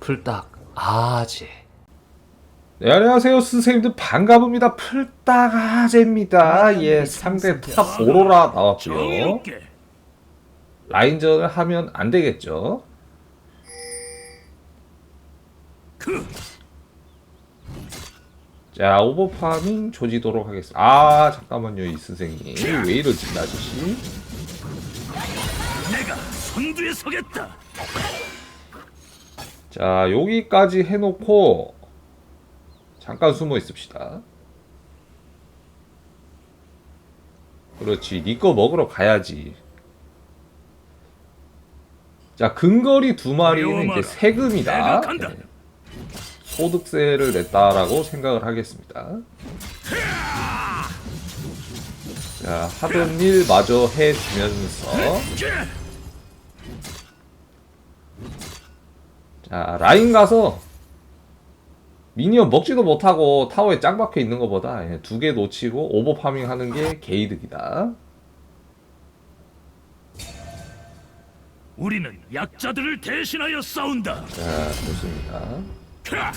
풀딱 아재. 네, 안녕하세요. 선생님들 반갑습니다. 풀딱아재입니다. 예 상대 탑 오로라 나왔고요 라인전을 하면 안 되겠죠. 그. 자 오버파밍 조지도록 하겠습니다. 아 잠깐만요 이 선생님. 왜 이러지 나 아저씨 내가 선두에 서겠다. 자 여기까지 해놓고 잠깐 숨어 있읍시다. 그렇지 니거 먹으러 가야지. 자 근거리 두 마리는 이제 세금이다. 네. 소득세를 냈다라고 생각을 하겠습니다. 자 하던 일 마저 해주면서 자 라인 가서 미니언 먹지도 못하고 타워에 짱 박혀 있는 것보다 두 개 놓치고 오버 파밍 하는 게 개이득이다 우리는 약자들을 대신하여 싸운다. 자 좋습니다 캬!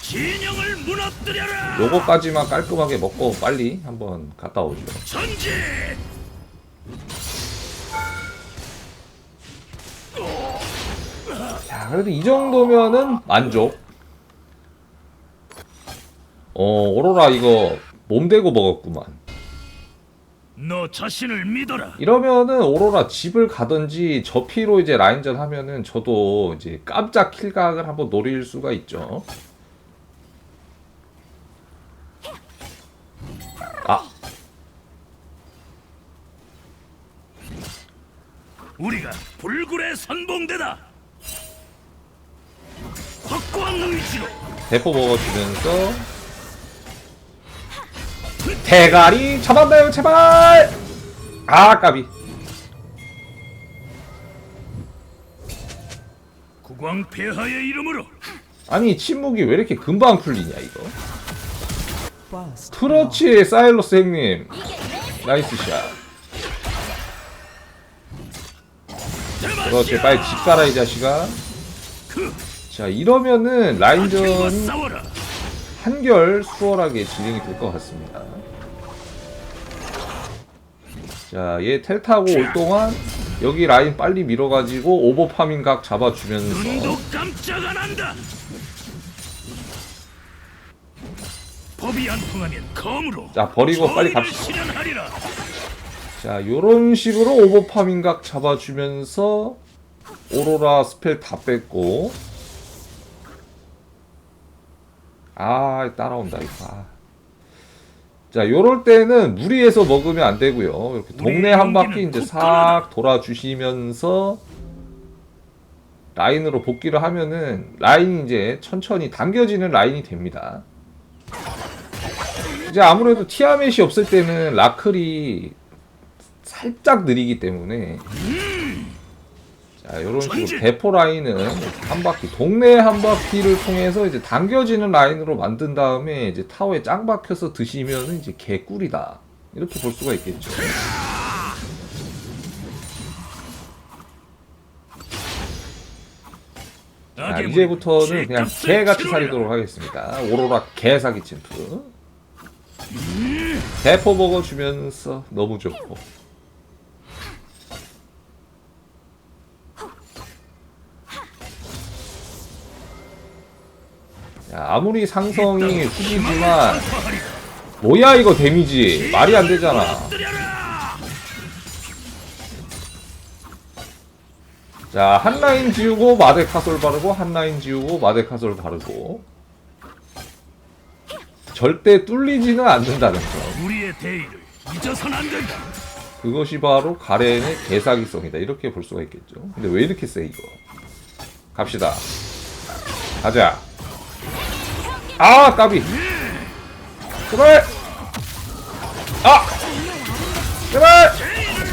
진영을 무너뜨려라. 요거까지만 깔끔하게 먹고 빨리 한번 갔다 오죠 전진. 자 그래도 이 정도면은 만족 어 오로라 이거 몸 대고 먹었구만 너 자신을 믿어라. 이러면은 오로라 집을 가든지 저 피로 이제 라인전 하면은 저도 이제 깜짝 킬각을 한번 노릴 수가 있죠. 아, 우리가 불굴의 선봉대다. 대포 먹어주면서. 대가리 잡았나요? 제발! 아 까비. 국왕 폐하의 이름으로. 아니 침묵이 왜 이렇게 금방 풀리냐 이거? 그렇지 사일러스 형님. 나이스 샷. 그렇지 빨리 집 가라 이 자식아 자 이러면은 싸워라. 한결 수월하게 진행이 될 것 같습니다 자얘 텔 타고 올 동안 여기 라인 빨리 밀어가지고 오버파밍 각 잡아주면서. 자 버리고 빨리 갑시다. 자 요런 식으로 오버파밍 각 잡아주면서 오로라 스펠 다 뺐고 아 따라온다 이거. 아. 자 요럴 때는 무리해서 먹으면 안 되고요. 이렇게 동네 한 바퀴 이제 싹 돌아주시면서 라인으로 복귀를 하면은 라인이 이제 천천히 당겨지는 라인이 됩니다. 이제 아무래도 티아멧이 없을 때는 라클이 살짝 느리기 때문에 자 이런 식으로 대포 라인은 한 바퀴 동네 한 바퀴를 통해서 이제 당겨지는 라인으로 만든 다음에 이제 타워에 짱 박혀서 드시면 이제 개꿀이다 이렇게 볼 수가 있겠죠. 자, 이제부터는 문, 그냥 개같이. 살리도록 하겠습니다. 오로라 개사기 침프. 대포 먹어주면서 너무 좋고. 야, 아무리 상성이 후지지만 선포하리라. 뭐야 이거 데미지 말이 안 되잖아. 자, 한 라인 지우고 마데카솔 바르고 한 라인 지우고 마데카솔 바르고 절대 뚫리지는 않는다는 점. 그것이 바로 가렌의 개사기성이다. 이렇게 볼 수가 있겠죠. 근데 왜 이렇게 세 이거? 갑시다. 가자. 아 까비. 제발. 아! 제발.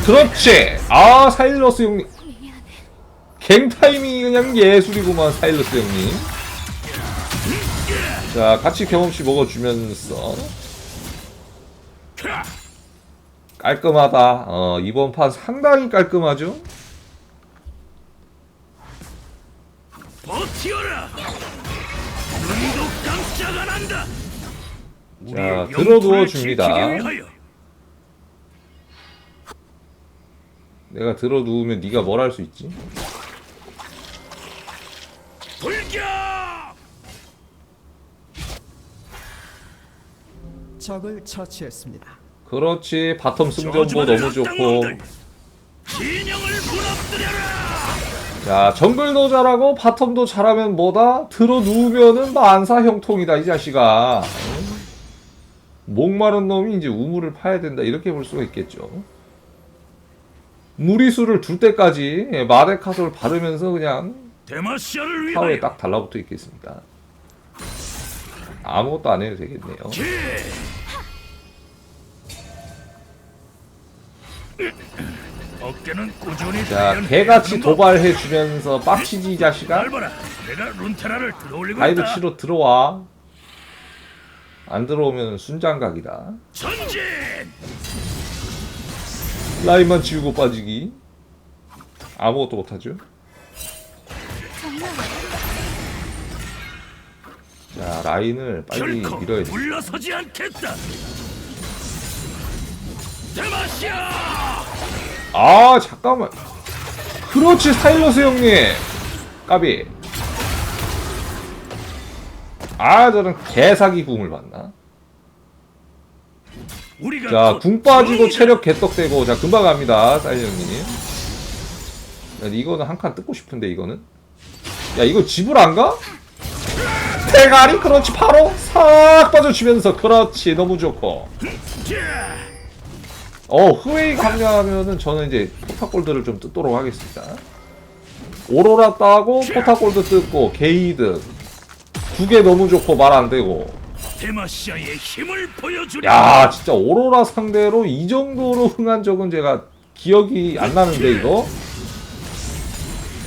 그렇지. 아 사일러스 형님. 갱 타이밍이 그냥 예술이구만 사일러스 형님. 자 같이 경험치 먹어주면서. 깔끔하다. 어 이번 판 상당히 깔끔하죠? 버티어라. 자, 영토를 줍니다. 내가 들어 누우면 네가 뭘 할 수 있지? 불격! 적을 처치했습니다. 그렇지 바텀 승전보 너무 좋고 진영을 무너뜨려라. 자 정글도 잘하고 바텀도 잘하면 뭐다? 들어 누우면은 만사 형통이다 이 자식아 응? 목마른 놈이 이제 우물을 파야 된다 이렇게 볼 수가 있겠죠 무리수를 둘 때까지 예, 마데카솔 바르면서 그냥 타워에. 딱 달라붙어 있겠습니다 아무것도 안 해도 되겠네요 어깨는 꾸준히 자 개같이 하는 법. 도발해 주면서 빡치지 이 자식아. 내가 룬테라를 들어올리고 있다. 치러 들어와 안 들어오면 순장각이다 전진. 라인만 지우고 빠지기 아무것도 못하죠 자 라인을 빨리 결코 밀어야 돼 물러서지 않겠다. 데마시아. 아 잠깐만. 그렇지 사일러스 형님. 까비. 아 저런 개사기 궁을 봤나? 우리가 자곧궁 빠지고. 체력 개떡되고 자 금방 갑니다 사일러 형님. 야, 이거는 한 칸 뜯고 싶은데 이거는? 야 이거 집을 안 가? 대가리? 그렇지 바로 싹 빠져주면서 그렇지 너무 좋고. 자, 어. 후웨이 강력하면은 저는 이제 포타골드를 좀 뜯도록 하겠습니다. 오로라 따고 포타골드 뜯고 게이드. 두 개 너무 좋고 말 안 되고. 데마시아의 힘을 보여주라. 야 진짜 오로라 상대로 이 정도로 흥한 적은 제가 기억이 안 나는데 이거?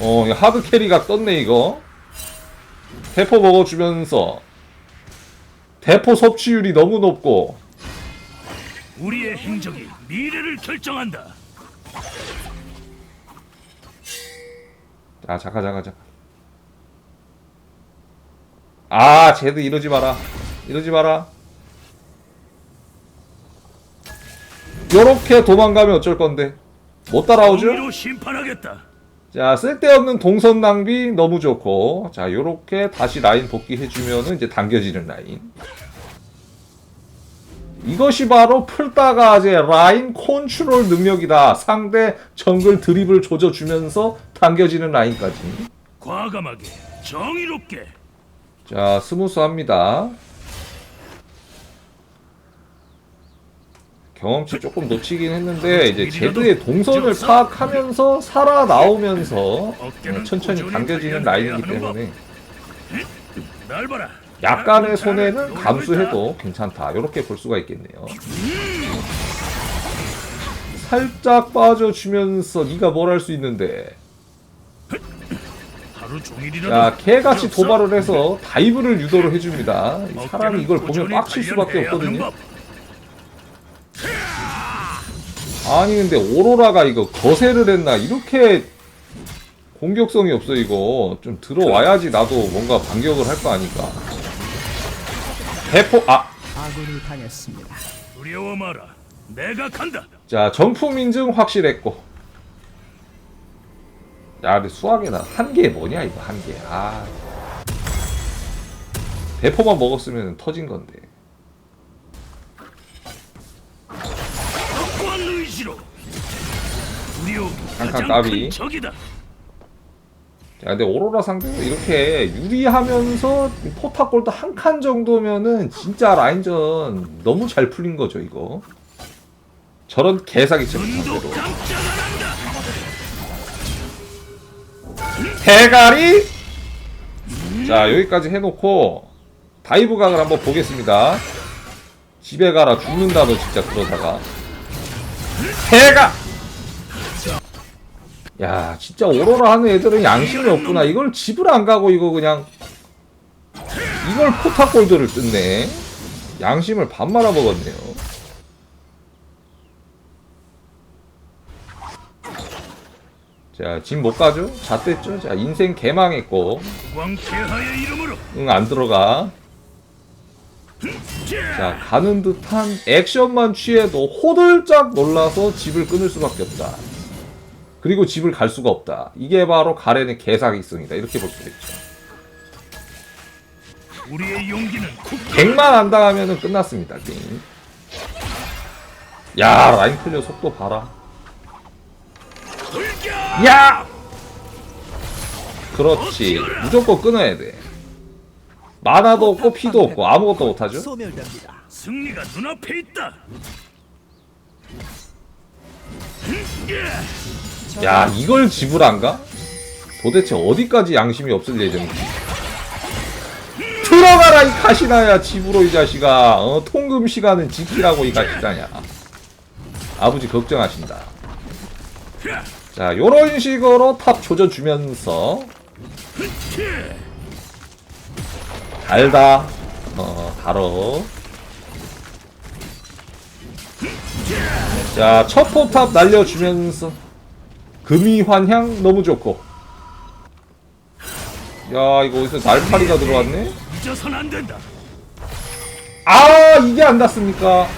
어 하드 캐리가 떴네 이거. 대포 먹어주면서. 대포 섭취율이 너무 높고 우리의 행적이 미래를 결정한다. 자 잠깐 잠깐 잠깐 아 쟤도 이러지 마라 이러지 마라 요렇게 도망가면 어쩔 건데 못 따라오죠? 심판하겠다. 자 쓸데없는 동선 낭비 너무 좋고 자 요렇게 다시 라인 복귀해주면은 이제 당겨지는 라인 이것이 바로 풀다가제 라인 컨트롤 능력이다. 상대 정글 드립을 조져주면서 당겨지는 라인까지. 과감하게 정의롭게. 자 스무스합니다. 경험치 조금 놓치긴 했는데 이제 제드의 동선을 파악하면서 살아 나오면서 어, 천천히 당겨지는 라인이기 때문에. 날 봐라. 약간의 손해는 감수해도 괜찮다. 이렇게 볼 수가 있겠네요. 살짝 빠져주면서 네가 뭘 할 수 있는데. 자 개같이. 도발을 해서 다이브를 유도를 해줍니다. 사람이 이걸 보면 빡칠 수밖에 없거든요. 법. 아니 근데 오로라가 이거 거세를 했나? 이렇게 공격성이 없어 이거. 좀 들어와야지 나도 뭔가 반격을 할 거 아니까 대포 아! 아군이 당했습니다. 두려워 마라. 내가 간다. 자 정품 인증 확실했고 야 근데 수학에나 한 개 뭐냐 이거 한 개 아 대포만 먹었으면 터진 건데 가장 까비. 큰 적이다. 자, 근데 오로라 상대로 이렇게 유리하면서 포탑골도 한 칸 정도면은 진짜 라인전 너무 잘 풀린 거죠, 이거. 저런 개사기처럼 상대로. 대가리! 자, 여기까지 해놓고 다이브 각을 한번 보겠습니다. 집에 가라, 죽는다, 너 진짜 그러다가. 대가! 야, 진짜 오로라 하는 애들은 양심이 없구나. 이걸 집을 안 가고 이거 그냥 이걸 포탑골드를 뜯네. 양심을 반 말아 먹었네요. 자, 집 못 가죠? 잣됐죠? 자, 인생 개망했고. 응, 안 들어가. 자, 가는 듯한 액션만 취해도 호들짝 놀라서 집을 끊을 수밖에 없다. 그리고 집을 갈 수가 없다. 이게 바로 가렌의 개사기성이다. 이렇게 볼 수도 있죠. 우리의 용기는 갱만 안 당하면 끝났습니다, 게임. 야, 라인 클리어 속도 봐라. 야! 그렇지. 무조건 끊어야 돼. 만화도 없고 피도 없고 아무것도 못하죠? 소멸됩니다. 승리가 눈앞에 있다 야, 이걸 집을 안 가? 도대체 어디까지 양심이 없을 예정인지. 들어가라, 이 가시나야, 집으로, 이 자식아. 어, 통금 시간은 지키라고, 이 가시나야. 아버지 걱정하신다. 자, 요런 식으로 탑 조져주면서. 달다. 어, 달어. 자, 첫 포탑 날려주면서. 금이 환향 너무 좋고. 야, 이거 어디서 날파리가 들어왔네? 잊어선 안 된다 아, 이게 안 닿습니까?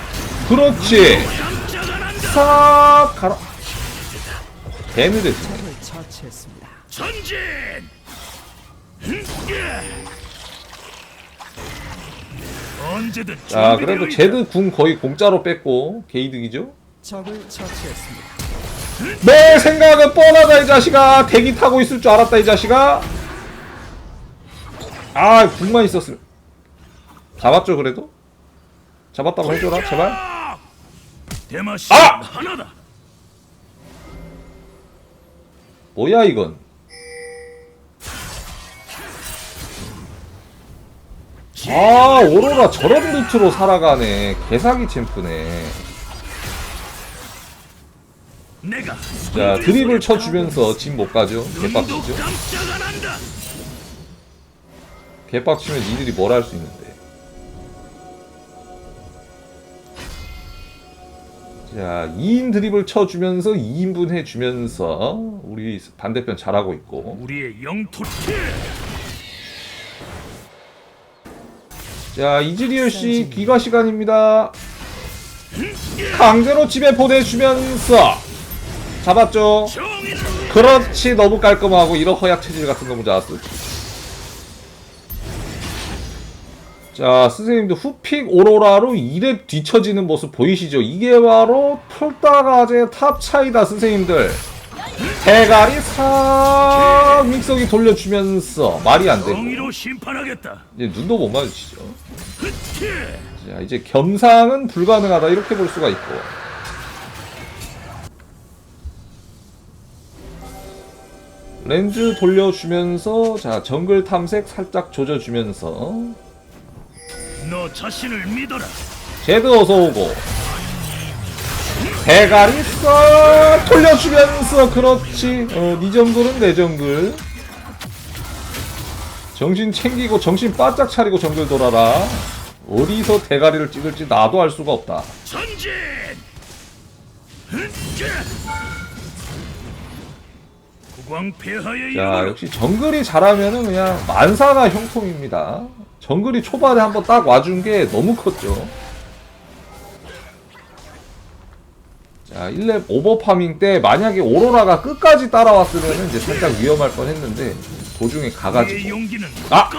그렇지. 깜짝안 싹 가라. 적을 처치했습니다. 전진 언제든 자, 준비되어 그래도 있다. 제드 궁 거의 공짜로 뺐고, 개이득이죠? 적을 처치했습니다. 내 생각은 뻔하다, 이 자식아. 대기 타고 있을 줄 알았다, 이 자식아. 아, 궁만 있었으면. 잡았죠, 그래도? 잡았다고 해줘라, 제발. 아! 뭐야, 이건. 아, 오로라 저런 루트로 살아가네. 개사기 챔프네. 내가 자, 드립을 쳐주면서 집못 가죠. 눈도 개빡치죠. 개빡치면 니들이 뭘 할 수 있는데. 자, 2인 드립을 쳐주면서 2인분 해주면서 우리 반대편 잘하고 있고. 우리의 영토 자, 이즈리얼 씨 귀가 시간입니다. 강제로 집에 보내주면서 잡았죠. 그렇지 너무 깔끔하고 이런 허약 체질 같은 거 좋았어. 자 선생님도 후픽 오로라로 2렙 뒤처지는 모습 보이시죠? 이게 바로 풀다가제 탑 차이다 선생님들. 대가리 싹 믹서기 돌려주면서 말이 안 되고 이제 눈도 못 마주치죠. 자 이제 겸상은 불가능하다 이렇게 볼 수가 있고 렌즈 돌려주면서 자 정글 탐색 살짝 조져주면서. 너 자신을 믿어라. 제드 어서 오고. 대가리 싹 돌려주면서 그렇지. 어네 정글은 내 정글. 정신 챙기고 정신 바짝 차리고 정글 돌아라. 어디서 대가리를 찍을지 나도 알 수가 없다. 전진 자 역시 정글이 잘하면은 그냥 만사가 형통입니다. 정글이 초반에 한번 딱 와준 게 너무 컸죠. 자 1렙 오버파밍 때 만약에 오로라가 끝까지 따라왔으면 이제 살짝 위험할 뻔했는데 도중에 가가지고. 아!